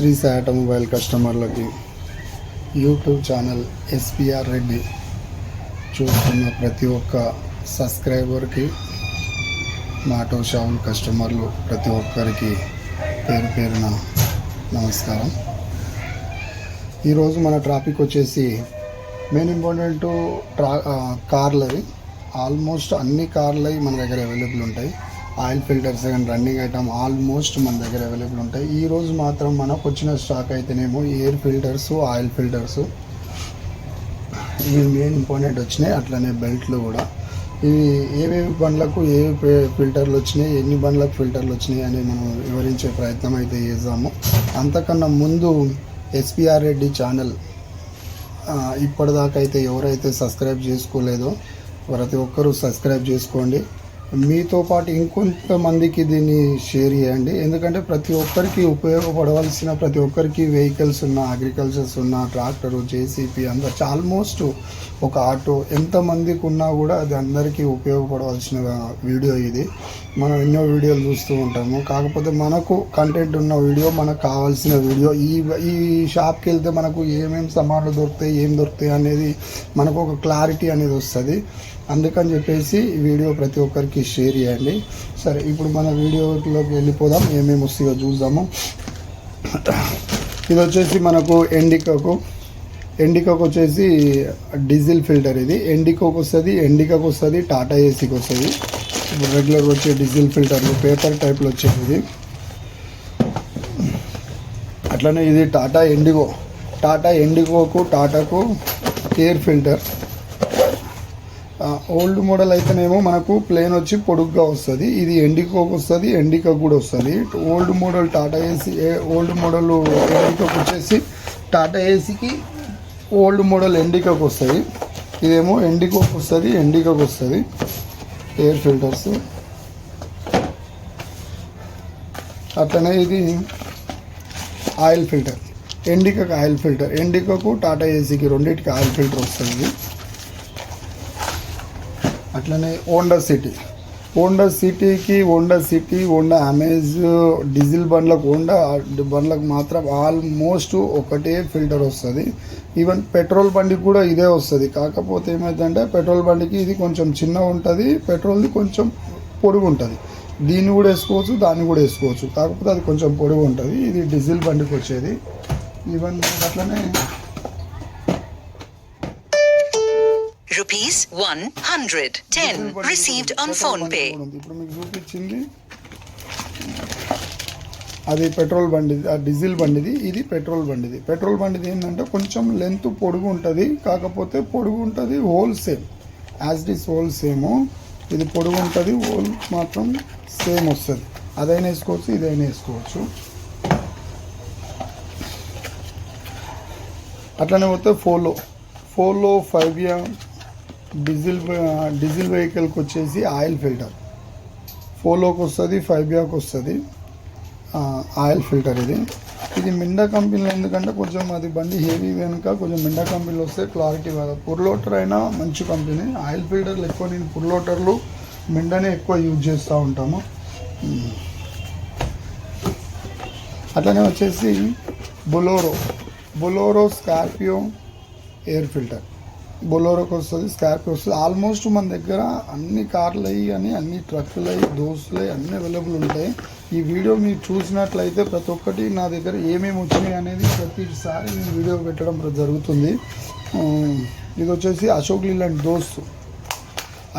Shri Sai automobile కస్టమర్లకి YouTube channel SPR Reddy చూస్తున్న ప్రతి ఒక్క సబ్స్క్రైబర్కి మాటో షావుల్ కస్టమర్లు ప్రతి ఒక్కరికి పేరు పేరున నమస్కారం. ఈరోజు మన ట్రాఫిక్ వచ్చేసి మెయిన్ ఇంపార్టెంట్ ట్రా కార్లవి. ఆల్మోస్ట్ అన్ని కార్లవి మన దగ్గర అవైలబుల్ ఉంటాయి. ఆయిల్ ఫిల్టర్స్ కానీ రన్నింగ్ ఐటమ్ ఆల్మోస్ట్ మన దగ్గర అవైలబుల్ ఉంటాయి. ఈ రోజు మాత్రం మనకు వచ్చిన స్టాక్ అయితేనేమో ఎయిర్ ఫిల్టర్స్ ఆయిల్ ఫిల్టర్స్. ఇవి మెయిన్ ఇంపార్టెంట్ వచ్చినాయి. అట్లనే బెల్ట్లు కూడా. ఇవి ఏవేవి బండ్లకు ఏ ఫిల్టర్లు వచ్చినాయి ఎన్ని బండ్లకు ఫిల్టర్లు వచ్చినాయి అని మనం వివరించే ప్రయత్నం అయితే చేద్దాము. అంతకన్నా ముందు ఎస్పిఆర్ రెడ్డి ఛానల్ ఆ, ఇప్పటిదాకా అయితే ఎవరైతే సబ్స్క్రైబ్ చేసుకోలేదో ప్రతి ఒక్కరూ సబ్స్క్రైబ్ చేసుకోండి. మీతో పాటు ఇంకొంతమందికి దీన్ని షేర్ చేయండి. ఎందుకంటే ప్రతి ఒక్కరికి ఉపయోగపడవలసిన ప్రతి ఒక్కరికి వెహికల్స్ ఉన్న అగ్రికల్చర్స్ ఉన్న ట్రాక్టరు జేసీపీ అందరు ఆల్మోస్ట్ ఒక ఆటో ఎంతమందికి ఉన్నా కూడా అది అందరికీ ఉపయోగపడవలసిన వీడియో ఇది. మనం ఎన్నో వీడియోలు చూస్తూ ఉంటాము. కాకపోతే మనకు కంటెంట్ ఉన్న వీడియో మనకు కావాల్సిన వీడియో ఈ ఈ షాప్కి వెళ్తే మనకు ఏమేమి సమాన్లు దొరుకుతాయి ఏం దొరుకుతాయి అనేది మనకు ఒక క్లారిటీ అనేది వస్తుంది. అందుకని చెప్పేసి ఈ వీడియో ప్రతి ఒక్కరికి షేర్ చేయండి. సరే ఇప్పుడు మన వీడియోలోకి వెళ్ళిపోదాం. ఏమేమి వస్తాయో చూద్దాము. ఇది వచ్చేసి మనకు ఎండికకు ఎండికోకి వచ్చేసి డీజిల్ ఫిల్టర్ ఇది. ఎండికోకి వస్తుంది ఎండికోకి వస్తుంది టాటా ఏసీకి వస్తుంది. ఇప్పుడు రెగ్యులర్ వచ్చే డీజిల్ ఫిల్టర్లు పేపర్ టైప్లో వచ్చేది. ఇది అట్లనే ఇది టాటా ఎండిగో టాటా ఎండిగోకు టాటాకు ఎయిర్ ఫిల్టర్. ఓల్డ్ మోడల్ అయితేనేమో మనకు ప్లేన్ వచ్చి పొడుగ్గా వస్తుంది. ఇది ఎండికోకి వస్తుంది ఎండికా కూడా వస్తుంది. Old model Tata Ace old model ఎండికోకి వచ్చేసి టాటా ఏసీకి ఓల్డ్ మోడల్ ఎండికాకి వస్తుంది. ఇదేమో ఎండికోకి వస్తుంది ఎండికాకి వస్తుంది. ఎయిర్ ఫిల్టర్స్ అట్లనే ఇది ఆయిల్ ఫిల్టర్ ఎండికకు ఆయిల్ ఫిల్టర్ ఎండికకు టాటా ఏసీకి రెండింటికి ఆయిల్ ఫిల్టర్ వస్తుంది. ఇది. అట్లనే హోండా సిటీ హోండా సిటీకి Honda City Honda Amaze diesel బండ్లకు హోండా బండ్లకు మాత్రం ఆల్మోస్ట్ ఒకటే ఫిల్టర్ వస్తుంది. ఈవెన్ పెట్రోల్ బండికి కూడా ఇదే వస్తుంది. కాకపోతే ఏమైందంటే పెట్రోల్ బండికి ఇది కొంచెం చిన్న ఉంటుంది పెట్రోల్ది కొంచెం పొడుగు ఉంటుంది. దీన్ని కూడా వేసుకోవచ్చు దాన్ని కూడా వేసుకోవచ్చు. కాకపోతే అది కొంచెం పొడుగు ఉంటుంది. ఇది డీజిల్ బండికి వచ్చేది. ఈవెన్ అట్లనే one hundred ten received on PhonePe ఇప్పుడు మీకు చూపించింది. అది పెట్రోల్ బండి ఆ డీజిల్ బండిది ఇది పెట్రోల్ బండిది. పెట్రోల్ బండిది ఏంటంటే కొంచెం లెంత్ పొడుగు ఉంటుంది కాకపోతే పొడుగు ఉంటుంది hole same. As it is hole same ఇది పొడుగు ఉంటుంది హోల్ మాత్రం సేమ్ వస్తుంది. అదైనా వేసుకోవచ్చు ఇదైనా వేసుకోవచ్చు. అట్లనే పోతే ఫోలో ఫోలో ఫైవ్ ఇయర్ డీజిల్ డీజిల్ వెహికల్కి వచ్చేసి ఆయిల్ ఫిల్టర్. ఫోలోకి వస్తుంది ఫైబియాకి వస్తుంది. ఆయిల్ ఫిల్టర్ ఇది. ఇది మిండా కంపెనీలో ఎందుకంటే కొంచెం అది బండి హెవీ కనుక కొంచెం మిండా కంపెనీలో వస్తే క్లారిటీ కాదు. పుర్లోటర్ అయినా మంచి కంపెనీ. ఆయిల్ ఫిల్టర్లు ఎక్కువ నేను పుర్లోటర్లు మిండానే ఎక్కువ యూజ్ చేస్తూ ఉంటాము. అట్లనే వచ్చేసి Bolero. Bolero Scorpio air filter. బొలోరోకి వస్తుంది స్కార్పియో వస్తుంది ఆల్మోస్ట్ మన దగ్గర అన్ని కార్లు అయ్యి కానీ అన్ని ట్రక్కులు అయ్యి దోస్తులు అయ్యి అన్ని అవైలబుల్ ఉంటాయి. ఈ వీడియో మీరు చూసినట్లయితే ప్రతి ఒక్కటి నా దగ్గర ఏమేమి వచ్చినాయి అనేది ప్రతిసారి నేను వీడియో పెట్టడం జరుగుతుంది. ఇది వచ్చేసి అశోక్ లీలాండ్ దోస్తు.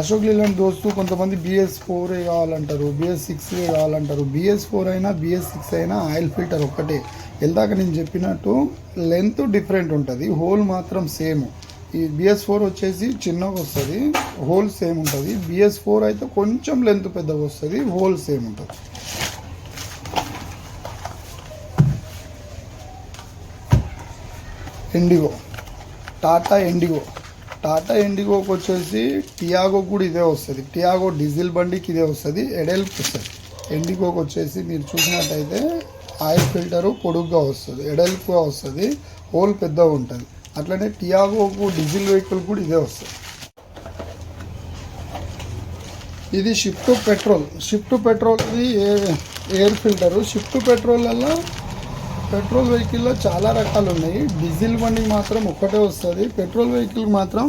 అశోక్ లీలాండ్ దోస్తు కొంతమంది బిఎస్ ఫోర్ కావాలంటారు బిఎస్ సిక్స్ కావాలంటారు. బిఎస్ ఫోర్ అయినా బిఎస్ సిక్స్ అయినా ఆయిల్ ఫిల్టర్ ఒక్కటే. ఇందాక నేను చెప్పినట్టు లెంత్ డిఫరెంట్ ఉంటుంది హోల్ మాత్రం సేమ్. ఈ బిఎస్ ఫోర్ వచ్చేసి చిన్నగా వస్తుంది. హోల్ సేమ్ ఉంటుంది. బిఎస్ ఫోర్ అయితే కొంచెం లెంత్ పెద్దగా వస్తుంది. హోల్ సేమ్ ఉంటుంది. ఎండిగో టాటా ఎండిగో టాటా ఎండిగోకి వచ్చేసి టియాగో కూడా ఇదే వస్తుంది. టియాగో డీజిల్ బండికి ఇదే వస్తుంది. ఎడెల్ప్ వస్తుంది. ఎండిగోకి వచ్చేసి మీరు చూసినట్టయితే ఆయిల్ ఫిల్టరు పొడుగ్గా వస్తుంది. ఎడల్పుగా వస్తుంది. హోల్ పెద్దగా ఉంటుంది. అట్లనే టియాగోకు డీజిల్ వెహికల్ కూడా ఇదే వస్తుంది. ఇది షిఫ్ట్ పెట్రోల్. షిఫ్ట్ పెట్రోల్ది ఎయిర్ ఫిల్టరు. షిఫ్ట్ పెట్రోల్లో పెట్రోల్ వెహికల్లో చాలా రకాలు ఉన్నాయి. డీజిల్ బండికి మాత్రం ఒక్కటే వస్తుంది. పెట్రోల్ వెహికల్ మాత్రం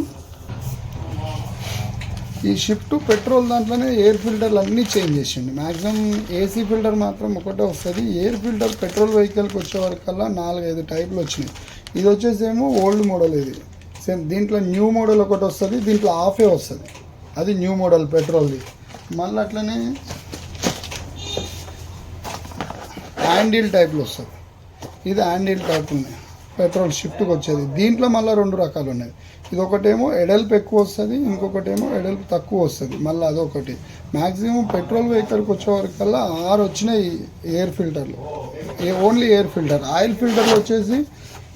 ఈ షిఫ్ట్ పెట్రోల్ దాంట్లోనే ఎయిర్ ఫిల్టర్లు అన్నీ చేంజ్ చేసిండు. మ్యాక్సిమం ఏసీ ఫిల్టర్ మాత్రం ఒకటే వస్తుంది. ఎయిర్ ఫిల్టర్ పెట్రోల్ వెహికల్కి వచ్చే వరకల్లా నాలుగైదు టైపులు వచ్చినాయి. ఇది వచ్చేసేమో ఓల్డ్ మోడల్ ఇది. సేమ్ దీంట్లో న్యూ మోడల్ ఒకటి వస్తుంది దీంట్లో హాఫే వస్తుంది. అది న్యూ మోడల్ పెట్రోల్ది మళ్ళీ అట్లనే హ్యాండిల్ టైప్లో వస్తుంది. ఇది హ్యాండిల్ టైప్ ఉన్నాయి పెట్రోల్ షిఫ్ట్కి వచ్చేది. దీంట్లో మళ్ళీ రెండు రకాలు ఉన్నాయి. ఇది ఒకటేమో ఎడల్పు ఎక్కువ వస్తుంది ఇంకొకటేమో ఎడల్పు తక్కువ వస్తుంది. మళ్ళీ అదొకటి. మ్యాక్సిమం పెట్రోల్ వెహికల్కి వచ్చేవరకల్లా ఆరు వచ్చినాయి ఎయిర్ ఫిల్టర్లు ఏ ఓన్లీ ఎయిర్ ఫిల్టర్ ఆయిల్ ఫిల్టర్లు వచ్చేసి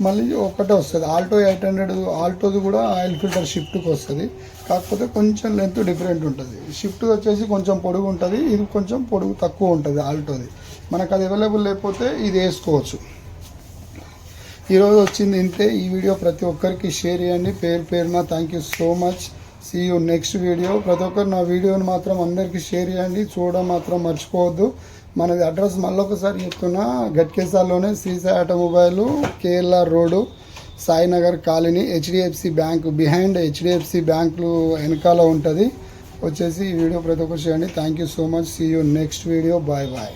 మళ్ళీ ఒకటే వస్తుంది. ఆల్టో ఎయిట్ హండ్రెడ్ ఆల్టోది కూడా ఆయిల్ ఫిల్టర్ షిఫ్ట్కి వస్తుంది. కాకపోతే కొంచెం లెంత్ డిఫరెంట్ ఉంటుంది. షిఫ్ట్ వచ్చేసి కొంచెం పొడుగు ఉంటుంది ఇది కొంచెం పొడుగు తక్కువ ఉంటుంది ఆల్టోది. మనకు అది అవైలబుల్ లేకపోతే ఇది వేసుకోవచ్చు. ఈరోజు వచ్చింది ఇంతే. ఈ వీడియో ప్రతి ఒక్కరికి షేర్ చేయండి. పేరు పేరున thank you so much see you next video ప్రతి ఒక్కరు నా వీడియోని మాత్రం అందరికీ షేర్ చేయండి. చూడడం మాత్రం మర్చిపోవద్దు. మనది అడ్రస్ మళ్ళీ ఒకసారి చెప్తున్నా గట్కేసాల్లోనే Sri Sai automobile KLR road Sainagar colony HDFC bank behind HDFC బ్యాంకులు వెనకాల ఉంటుంది. వచ్చేసి ఈ వీడియో ప్రతి ఒక్కరు చేయండి thank you so much see you next video bye bye